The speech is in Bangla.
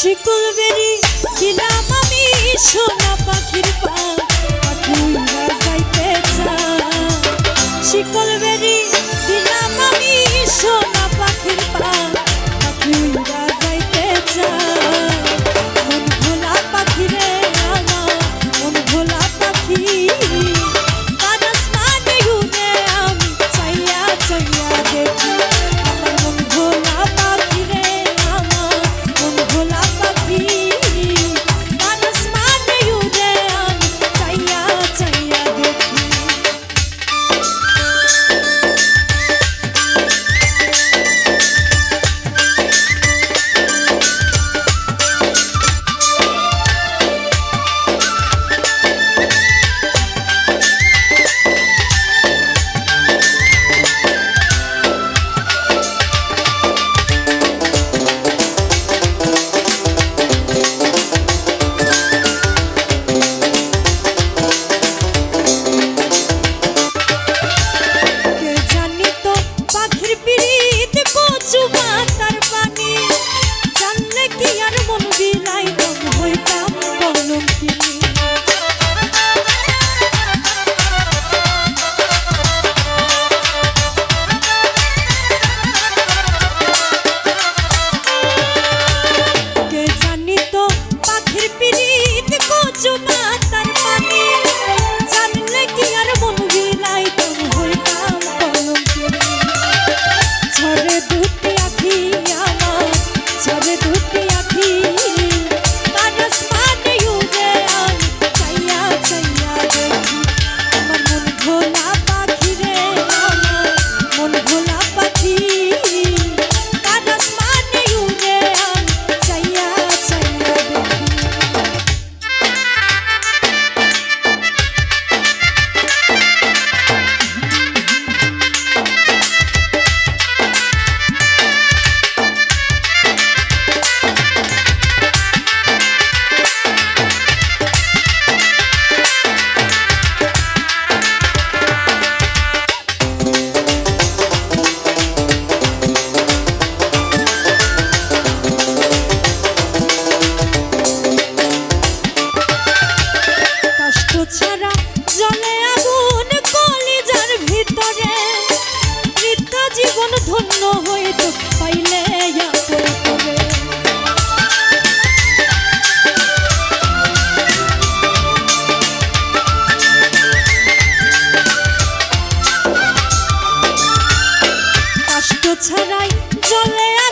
শিকুল বেরি ছিলাম আমি? পাখির পা ছাড়াই চলে